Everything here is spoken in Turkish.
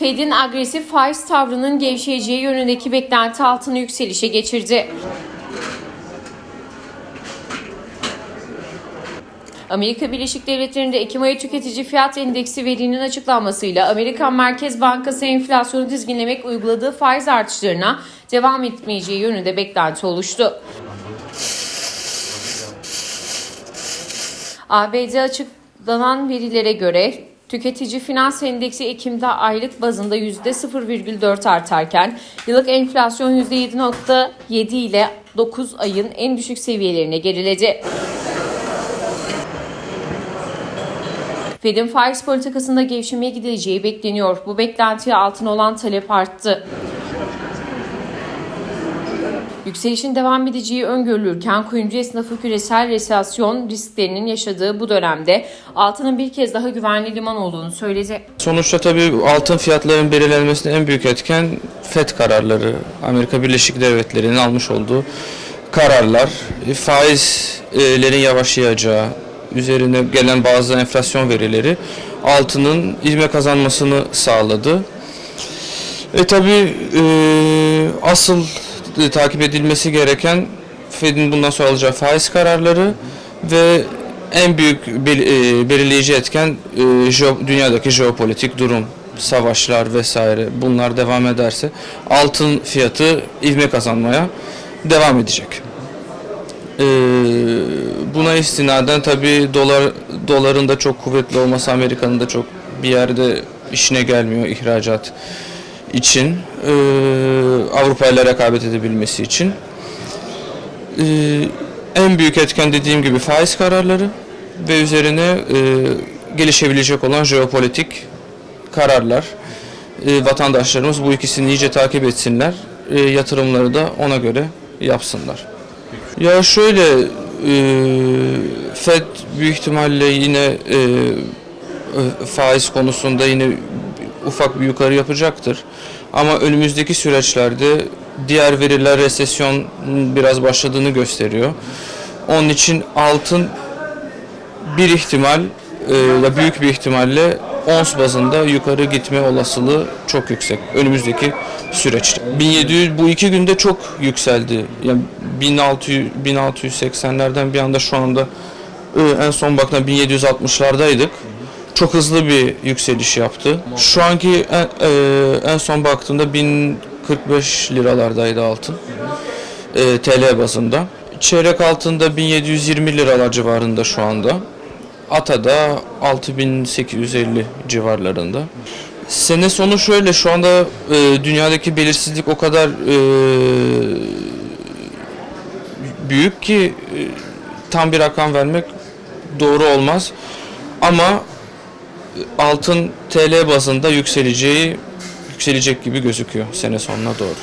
Fed'in agresif faiz tavrının gevşeyeceği yönündeki beklenti altını yükselişe geçirdi. Amerika Birleşik Devletleri'nde Ekim ayı tüketici fiyat endeksi verinin açıklanmasıyla Amerikan Merkez Bankası enflasyonu dizginlemek uyguladığı faiz artışlarına devam etmeyeceği yönünde beklenti oluştu. ABD açıklanan verilere göre tüketici finans endeksi Ekim'de aylık bazında %0,4 artarken yıllık enflasyon %7,7 ile 9 ayın en düşük seviyelerine geriledi. Fed'in faiz politikasında gevşemeye gidileceği bekleniyor. Bu beklentiye altın olan talep arttı. Yükselişin devam edeceği öngörülürken kuyumcu esnafı küresel resesyon risklerinin yaşadığı bu dönemde altının bir kez daha güvenli liman olduğunu söyledi. Sonuçta tabii altın fiyatlarının belirlenmesinde en büyük etken FED kararları, Amerika Birleşik Devletleri'nin almış olduğu kararlar, e, faizlerin yavaşlayacağı, üzerine gelen bazı enflasyon verileri altının ivme kazanmasını sağladı. E tabi asıl e, takip edilmesi gereken Fed'in bundan sonra alacağı faiz kararları ve en büyük e, belirleyici etken e, jeo- dünyadaki jeopolitik durum, savaşlar vesaire bunlar devam ederse altın fiyatı ivme kazanmaya devam edecek. E, buna istinaden tabi dolar doların da çok kuvvetli olması Amerika'nın da çok bir yerde işine gelmiyor ihracat için e, Avrupa ile rekabet edebilmesi için E, en büyük etken dediğim gibi faiz kararları ve üzerine e, gelişebilecek olan jeopolitik kararlar. E, vatandaşlarımız bu ikisini iyice takip etsinler. E, yatırımları da ona göre yapsınlar. Ya şöyle e, Fed büyük ihtimalle yine e, e, faiz konusunda yine ufak bir yukarı yapacaktır. Ama önümüzdeki süreçlerde diğer veriler resesyon biraz başladığını gösteriyor. Onun için altın bir ihtimal e, ya büyük bir ihtimalle ons bazında yukarı gitme olasılığı çok yüksek önümüzdeki süreçte. 1700 bu iki günde çok yükseldi. Yani 1600 1680'lerden bir anda şu anda e, en son baktığımda 1760'lardaydık. Çok hızlı bir yükseliş yaptı. Şu anki en, e, en son baktığımda 1045 liralardaydı altın. E, TL bazında. Çeyrek altında 1720 liralar civarında şu anda. Ata'da 6850 civarlarında. Sene sonu şöyle şu anda e, dünyadaki belirsizlik o kadar e, büyük ki e, tam bir rakam vermek doğru olmaz. Ama altın TL bazında yükseleceği yükselecek gibi gözüküyor sene sonuna doğru.